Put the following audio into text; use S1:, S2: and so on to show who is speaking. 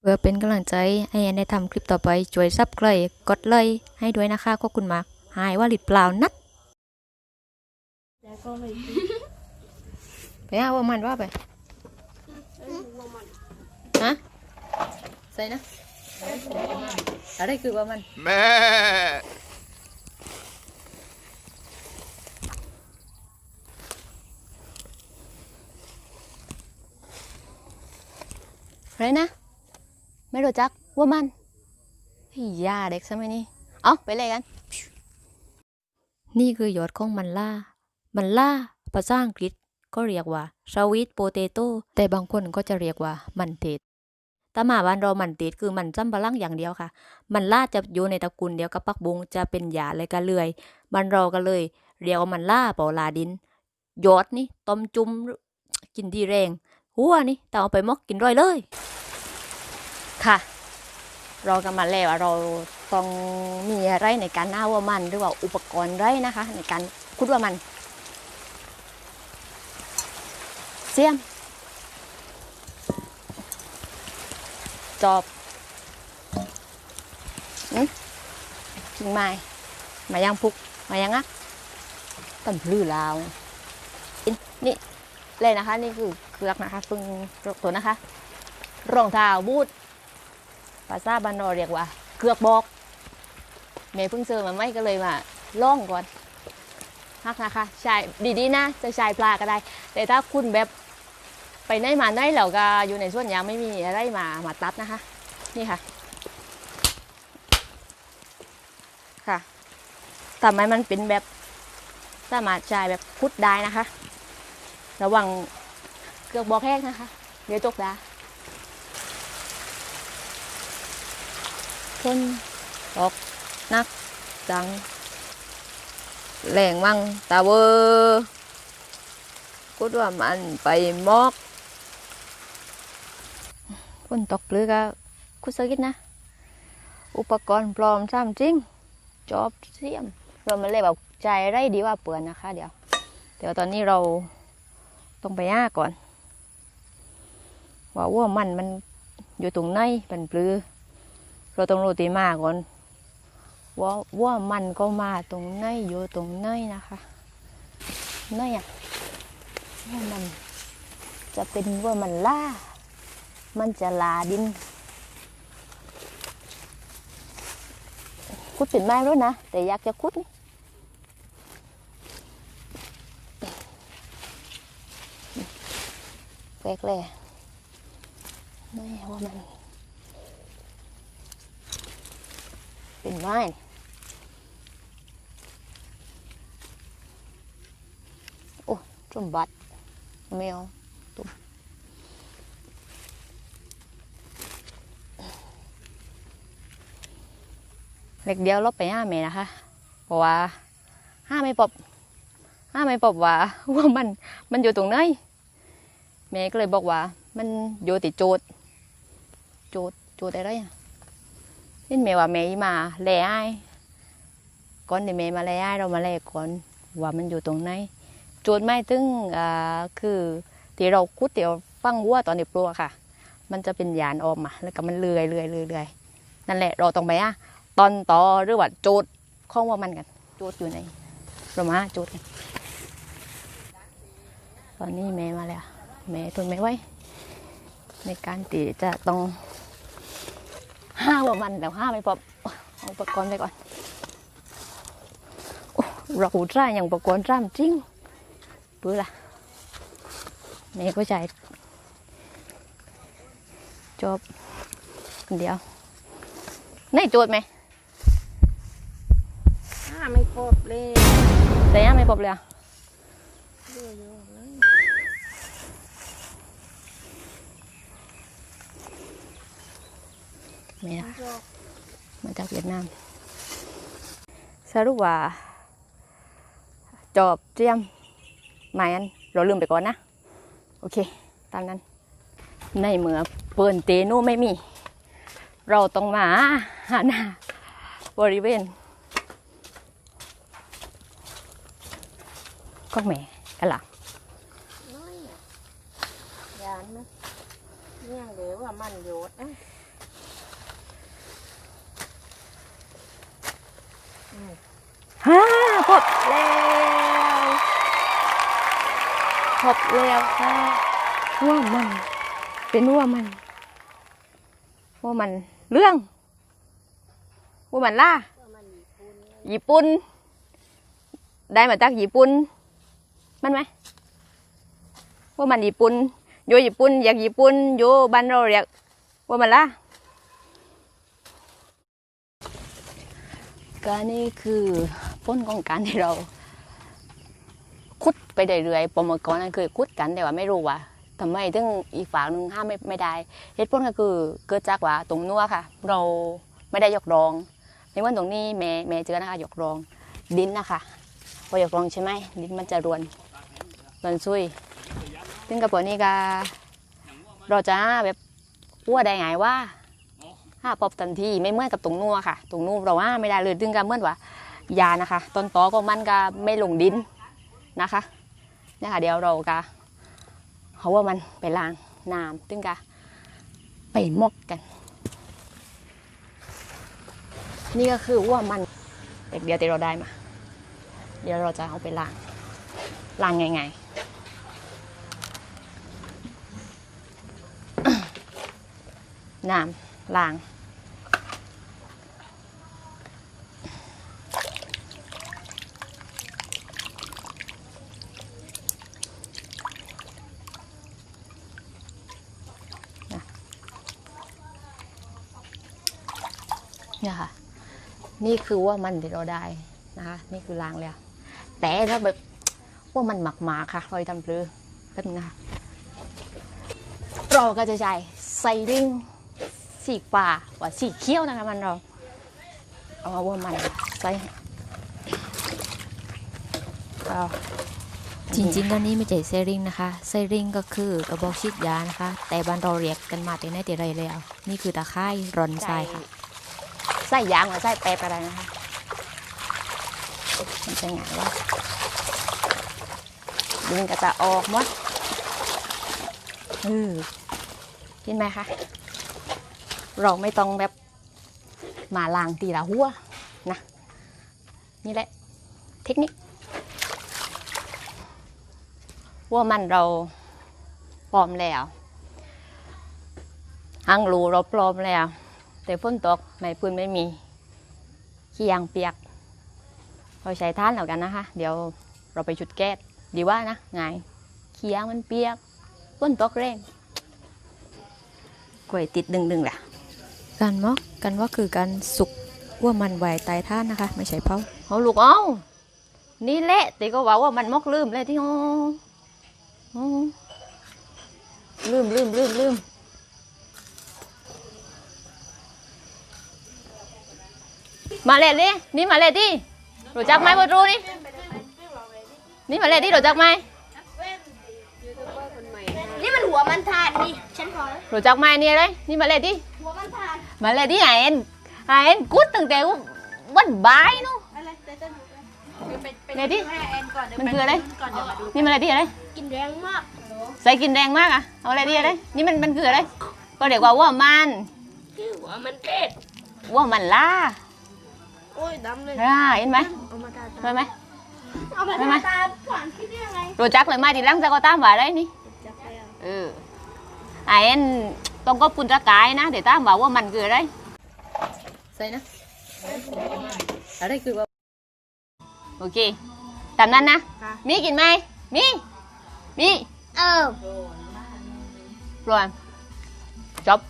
S1: เพื่อเป็นกำลังใจให้แอนได้ทำคลิปต่อไปช่วยซับไกลกดเลยให้ด้วยนะคะขอบคุณมาก หายว่าหลิดเปล่านัด
S2: แล้วก็ไม่กิน
S1: ไปเอาว่ามันว่าไปฮะใส่นะอะไรคือว่ามัน
S3: แม่
S1: อะไรนะไม่ รู้จักว่ามันยาเด็กสมัยนี้เอาไปเลยกัน นี่คือยอดของมันล่า มันล่าภาษาอังกฤษก็เรียกว่าสวีทโปเตโต้แต่บางคนก็จะเรียกว่ามันเทศแต่หมาบ้านเรามันเทศคือมันจำปะลังอย่างเดียวค่ะ มันล่าจะอยู่ในตระกูลเดียวกับปักบุงจะเป็นหยาเลยกันเลยบ้านเราก็เลย เรียกว่ามันล่าเปล่าลาดินยอดนี่ต้มจุ่มกินดีแรงหัวนี่แต่เอาไปมอกกินร่อยเลย ค่ะ เรากันมาแล้วเราต้องมีอะไรในการหน้าว่ามันหรือว่าอุปกรณ์ไรนะคะ ในการคุดว่ามันเสียม จอบอืมกิ่งไม้มายังพุกมายังอะต้นลื้อลาวนี่เลยนะคะ นี่คือเครือกนะคะเพิ่งตัวนะคะ รองเท้าบูท ภาษาบ้านเราเรียกว่า เกือกบอกเมย์เพิ่งเจอมาไม่ก็เลยมาล่องก่อนฮักนะคะใช่ดีๆนะ จะชายปลาก็ได้ แต่ถ้าคุณแบบไปไหนมาไหนแล้วก็อยู่ในสวนยางไม่มีอะไรมามาตัดนะคะ นี่ค่ะ ค่ะทำให้มันเป็นแบบสามารถใช้แบบพุดได้นะคะ ระวังเกือกบอกแห้งนะคะ เดี๋ยวตกด คนตกนักจังแรงมั่งตาเวอร์พูดว่ามันไปมอกคนตกหรือก็คุณสกิดนะ อุปกรณ์ปลอมซ้ำจริง จอบเสียม เรามาเลยแบบใจไรดีว่าเปื่อนนะคะ เดี๋ยว เดี๋ยวตอนนี้เราต้องไปย่าก่อน ว่าว่ามันมันอยู่ตรงไหนเป็นปลือ เราต้องรู้ตีมาก่อนว่าว่ามันก็มาตรงไหนอยู่ตรงไหนนะคะไหนอะว่ามันจะเป็นว่ามันล่า มันจะลาดินคุดเป็นไม้แล้วนะ แต่อยากจะคุดแปลกเลยไม่ว่ามัน เป็นไม้โอ้จมบัดแมวตุ้มเล็กเดียวลบไปห้าเมตรนะคะ เพราะว่าห้าไม่ปบห้าไม่ปบว่าว่ามันมันอยู่ตรงไหนแม่ก็เลยบอกว่า มันอยู่ติดโจทย์โจทย์โจทย์อะไรอะ นี่แม่ว่าแม่มาแล่ไอ้ก่อนที่แม่มาแล่ไอ้เรามาแล่ก่อนว่ามันอยู่ตรงไหนโจทย์ไม่ตึงอ่าคือที่เราคุดเดี๋ยวฟังวัวตอนเด็กปลัวค่ะ มันจะเป็นยานออกมาแล้วก็มันเลื่อยเลื่อยเลื่อยเลื่อยนั่นแหละเราต้องไปอะตอนต่อหรือว่าโจทย์ข้องว่ามันกันโจทย์อยู่ในเรามาโจทย์กันตอนนี้แม่มาแล้วแม่ทนไม่ไหวในการตีจะต้อง ห้าว่ามันแต่ห้าไม่พอเอาอุปกรณ์ไปก่อนโอ้เราใช้อย่างอุปกรณ์จ้ามจริงเปื่อละแม่ก็ใจจบคนเดียวนี่โจทย์ไหม
S2: ห้าไม่ครบเลย
S1: แต่ยังไม่พบเลยอะ
S2: เยอะๆเลย
S1: แม่
S2: จอก
S1: มาจากเวียดนามสรุปว่า จอบเตรียมไม้อันเราลืมไปก่อนนะ โอเค ตามนั้น ในเมื่อเปินเตโนไม่มี เราต้องมาหาหน้าบริเวณก็แหม่กันล่ะ
S2: น้อยอะยานนะเนี่ยเหลวว่ามันโยดนะ
S1: ฮ่าพบแล้วพบแล้วค่ะว่ามัน เป็นว่ามันว่ามัน เรื่องว่ามันล่าญี่ปุ่น ได้มาจากญี่ปุ่น มันไหมว่ามันญี่ปุ่นอยู่ญี่ปุ่นอยากญี่ปุ่นอยู่บ้านเราเรียกว่ามันล่า ก็นี่คือพ้นของการที่เรา คุดไปเรื่อยๆปมก่อนนั้นคือคุดกันแต่ว่าไม่รู้ว่าทำไมถึงอีกฝั่งหนึงห้ามไม่ไม่ได้เหตุผลก็คือเกิดจากว่าตรงนัวค่ะ เราไม่ได้ยกรองในวันตรงนี้แม่แม่เจอนะคะยกรองดินนะคะพอยกรองใช่ไหมดินมันจะรวนรวนซุยซึ่งกับพวกนี้ก็เราจะแบบวัวได้ไงว่า ห้าปอบทันทีไม่เหมื่อนกับตรงนัวค่ะ ตรงนู้นเราห้าไม่ได้เลยซึ่งก็เมื่อนว่ายานะคะ ต้นตอของมันก็ไม่ลงดินนะคะเนี่ยค่ะเดี๋ยวเราก็เขาว่ามันไปล้างน้ำตึงกะไปมกกัน นี่ก็คือว่ามันเด็กเดียวเราได้มา เดี๋ยวเราจะเอาไปล้างล้างไงๆน้ำ ล้างเนี่ยค่ะ นี่คือว่ามันที่เราได้นะคะ นี่คือล้างแล้ว แต่ถ้าแบบว่ามันหมักหมาค่ะเราจะทำปรือกันงนะเราก็จะใช้ไซริง สีฟ้าว่าสีเขียวนะคะมันเราเอาว่ามันใส่เอา
S3: จริงๆตอนนี้ไม่ใช่เซริงนะคะเซริงก็คือกระบอกฉีดยานะคะ แต่บ้านเราเรียกกันมาแต่ไหนแต่ไรแล้ว นี่คือตะไคร่รอนทรายค่ะ
S1: ใส่ยางมาใส่แป๊บอะไรนะคะมันจะหงายว่าดินก็จะออกหมดเออเห็นไหมคะ เราไม่ต้องแบบมาล้างตีละหัวนะ นี่แหละ เทคนิคว่ามันเราปลอมแล้วหังรูเราปลอมแล้ว แต่ฝนตกไม่พื้นไม่มีขี้ยางเปียกเราใช้ท่านแล้วกันนะคะ เดี๋ยวเราไปจุดแก๊สดีว่านะไงายขี้ยางมันเปียกฝนตกแรงกล้วยติดดึงดึงๆแหละ
S3: การมอกกันว่าคือการสุกว่ามันไหวตายท่านนะคะ ไม่ใช่เผา
S1: เอาลูกเอานี่แหละแต่ก็ว่าว่ามันมอกลืมเลยที่โอ้โอ้ลืมลืมลืมลืมมาเลยดินี่มาเลยดิรู้จักไหมบนรูนี่นี่มาเลยดิรู้จักไหม
S2: นี่มันหัวมันทานนี่ฉันพอแล้ว
S1: รู้จักไหมนี่อะไรนี่มาเลยดิ
S2: หัว มันทาน
S1: มาเลยดิไอ้เอ็นไอ้เอ็นกูดตั้งแต่วันบ่ายนู้น
S2: อะไรเต้นไปไป
S1: ไหนดิ
S2: ให้แอนก่อนเดี๋ยว
S1: มันคืออะไร
S2: ก่อนเดี๋ยวมาดู
S1: นี่มาเลยดิอะไร
S2: กินแรงมาก
S1: ใส่กินแรงมากอะเอาอะไรดีอะไร นี่มันมันคืออะไร ก็เรียกว่าว่ามัน
S2: คือหัวมันเผ็ด
S1: ว่ามันล่า
S2: โอ้ยดำเลย
S1: อ่าเห็นไหม
S2: เอามาทา
S1: เห็นไหม
S2: เอามา
S1: ไม่ไหม
S2: ทาตาขวานคิดได้ยังไง
S1: รู้จักเลยไหมาทีหลังจะก็ตามว่าอะไรนี่
S2: จับไปอะ
S1: เออไอ้เอ็น ต้องก็ปุนตะกายนะ เดี๋ยวตามว่าว่ามันคืออะไร ใส่นะ อะไรคือว่า โอเค ตามนั้นนะ มีกินไหม มี มี
S2: เออ
S1: ปล่อยจบ